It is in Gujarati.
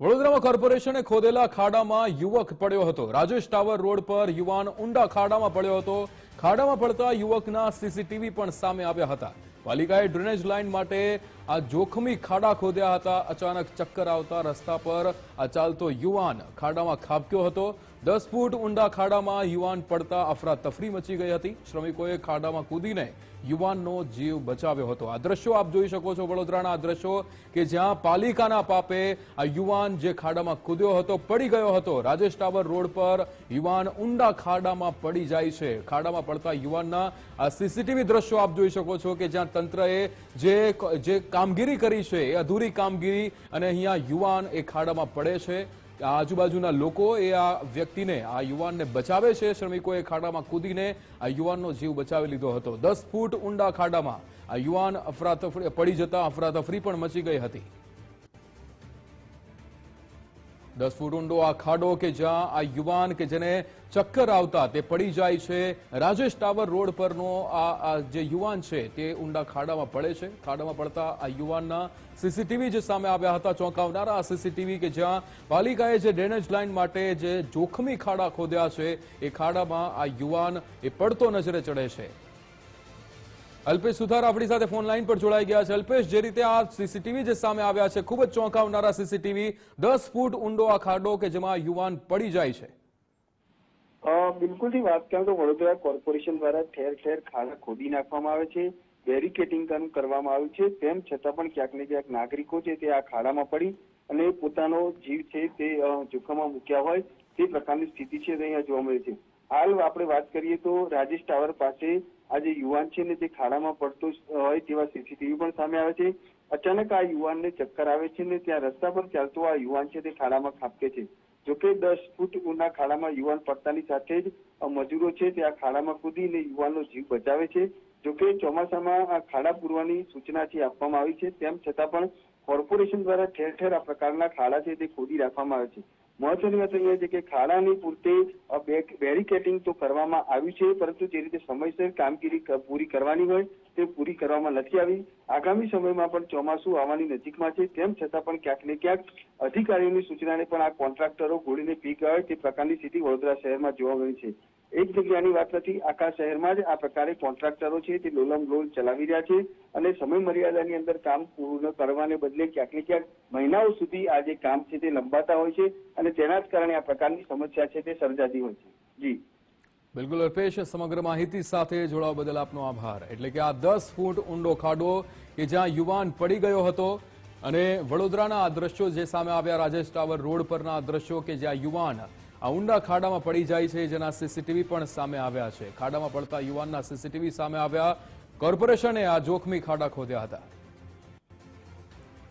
વડોદરામાં કોર્પોરેશને ખોદેલા ખાડામાં યુવક પડ્યો હતો. રાજેશ ટાવર રોડ પર યુવાન ઊંડા ખાડામાં પડ્યો હતો. ખાડામાં પડતા યુવકના સીસીટીવી પણ સામે આવ્યા હતા. પાલિકાએ ડ્રેનેજ લાઇન માટે આ જોખમી ખાડા ખોદ્યા હતા. અચાનક ચક્કર આવતા રસ્તા પર આ ચાલતો યુવાન ખાડામાં ખાબક્યો હતો. દસ ફૂટ ઊંડા ખાડામાં યુવાન પડતા અફરાતફરી મચી ગઈ હતી. શ્રમિકોએ ખાડામાં કૂદીને યુવાનનો જીવ બચાવ્યો હતો. આ દ્રશ્યો આપ જોઈ શકો છો વડોદરાના. આ દ્રશ્યો કે જ્યાં પાલિકાના પાપે આ યુવાન જે ખાડામાં કૂદ્યો હતો, પડી ગયો હતો. રાજેશ ટાવર રોડ પર યુવાન ઊંડા ખાડામાં પડી જાય છે. ખાડામાં પડતા યુવાનના આ સીસીટીવી દ્રશ્યો આપ જોઈ શકો છો કે જ્યાં તંત્રએ જે જે કામગીરી કરી છે, એ અધૂરી કામગીરી અને અહીંયા યુવાન એ ખાડામાં પડે છે. આજુબાજુના લોકો એ આ વ્યક્તિને, આ યુવાનને બચાવે છે. શ્રમિકોએ ખાડામાં કૂદીને આ યુવાનનો જીવ બચાવી લીધો હતો. દસ ફૂટ ઊંડા ખાડામાં આ યુવાન અફરાતફરી, પડી જતા અફરાતફરી પણ મચી ગઈ હતી. દસ ફૂટ ઊંડો આ ખાડો કે જ્યાં આ યુવાન કે જેને ચક્કર આવતા તે પડી જાય છે. રાજેશ ટાવર રોડ પરનો આ જે યુવાન છે તે ઊંડા ખાડામાં પડે છે. ખાડામાં પડતા આ યુવાનના સીસીટીવી જે સામે આવ્યા હતા, ચોંકાવનારા આ સીસીટીવી કે જ્યાં પાલિકાએ જે ડ્રેનેજ લાઇન માટે જે જોખમી ખાડા ખોદ્યા છે, એ ખાડામાં આ યુવાન એ પડતો નજરે ચડે છે. અલ્પેશ સુથાર આપણી સાથે ફોન લાઈન પર જોડાઈ ગયા છે. અલ્પેશ, જે રીતે આ સીસીટીવી જે સામે આવ્યા છે, ખૂબ જ ચોંકાવનારા સીસીટીવી, દસ ફૂટ ઊંડો આ ખાડો કે જેમાં યુવાન પડી જાય છે. બિલકુલથી વાત કરું તો વડોદરા કોર્પોરેશન દ્વારા ઠેર ઠેર ખાડા ખોદી નાખવામાં આવે છે બેરિકેટિંગ કરવામાં આવ્યું છે, તેમ છતાં પણ ક્યાંક ને ક્યાંક નાગરિકો છે તે આ ખાડામાં પડી અને પોતાનો જીવ છે તે જોખમમાં મૂક્યા હોય તે પ્રકારની સ્થિતિ છે અહીંયા જોવા મળે છે. હાલ આપણે વાત કરીએ તો રાજેશ ટાવર પાસે આ યુવાન છે ને તે ખાડામાં પડતો હોય તેવા સીસીટીવી પણ સામે આવે છે. અચાનક આ યુવાનને ચક્કર આવે છે ને ત્યાં રસ્તા પર ચાલતો આ યુવાન છે તે ખાડામાં ખાબકે છે. જોકે દસ ફૂટ ઊંડા ખાડામાં યુવાન પડતાની સાથે જ મજૂરો છે તે આ ખાડામાં કૂદીને યુવાનનો જીવ બચાવે છે. જોકે ચોમાસામાં આ ખાડા પૂરવાની સૂચના છે આપવામાં આવી છે. તેમ છતાં પણ કોર્પોરેશન દ્વારા ઠેર ઠેર આ પ્રકારના ખાડા છે તે ખોદી રાખવામાં આવે છે. મહત્વની વાત અહીંયા છે કે ખાડાની પૂરતે બેરિકેટિંગ તો કરવામાં આવ્યું છે, પરંતુ જે રીતે સમયસર કામગીરી પૂરી કરવાની હોય, તે પૂરી કરવામાં નથી આવી. આગામી સમયમાં પણ ચોમાસું આવવાની નજીકમાં છે, તેમ છતાં પણ ક્યાંક ને ક્યાંક અધિકારીઓની સૂચનાને પણ આ કોન્ટ્રાક્ટરો ગોળીને પી ગયા તે પ્રકારની સ્થિતિ વડોદરા શહેરમાં જોવા મળી છે. એક જગ્યાની વાત નથી, આખા શહેરમાં જ આ પ્રકારે કોન્ટ્રાક્ટરો છે તે લોલમ લોલ ચલાવી રહ્યા છે અને સમય મર્યાદાની અંદર કામ પૂર્ણ કરવાને બદલે ક્યાંક ને ક્યાંક મહિનાઓ સુધી આ જે કામ છે તે લંબાતા હોય છે અને તેના જ કારણે આ પ્રકારની સમસ્યા છે તે સર્જાતી હોય છે. જી. બિલકુલ અલ્પેશ, સમગ્ર માહિતી સાથે જોડાવા બદલ આપનો આભાર. એટલે કે આ દસ ફૂટ ઊંડો ખાડો કે જ્યાં યુવાન પડી ગયો હતો અને વડોદરાના આ દ્રશ્યો જે સામે આવ્યા, રાજેશ ટાવર રોડ પરના આ દ્રશ્યો કે જ્યાં યુવાન આ ઊંડા ખાડામાં પડી જાય છે જેના સીસીટીવી પણ સામે આવ્યા છે. ખાડામાં પડતા યુવાનના સીસીટીવી સામે આવ્યા. કોર્પોરેશને આ જોખમી ખાડા ખોદ્યા હતા.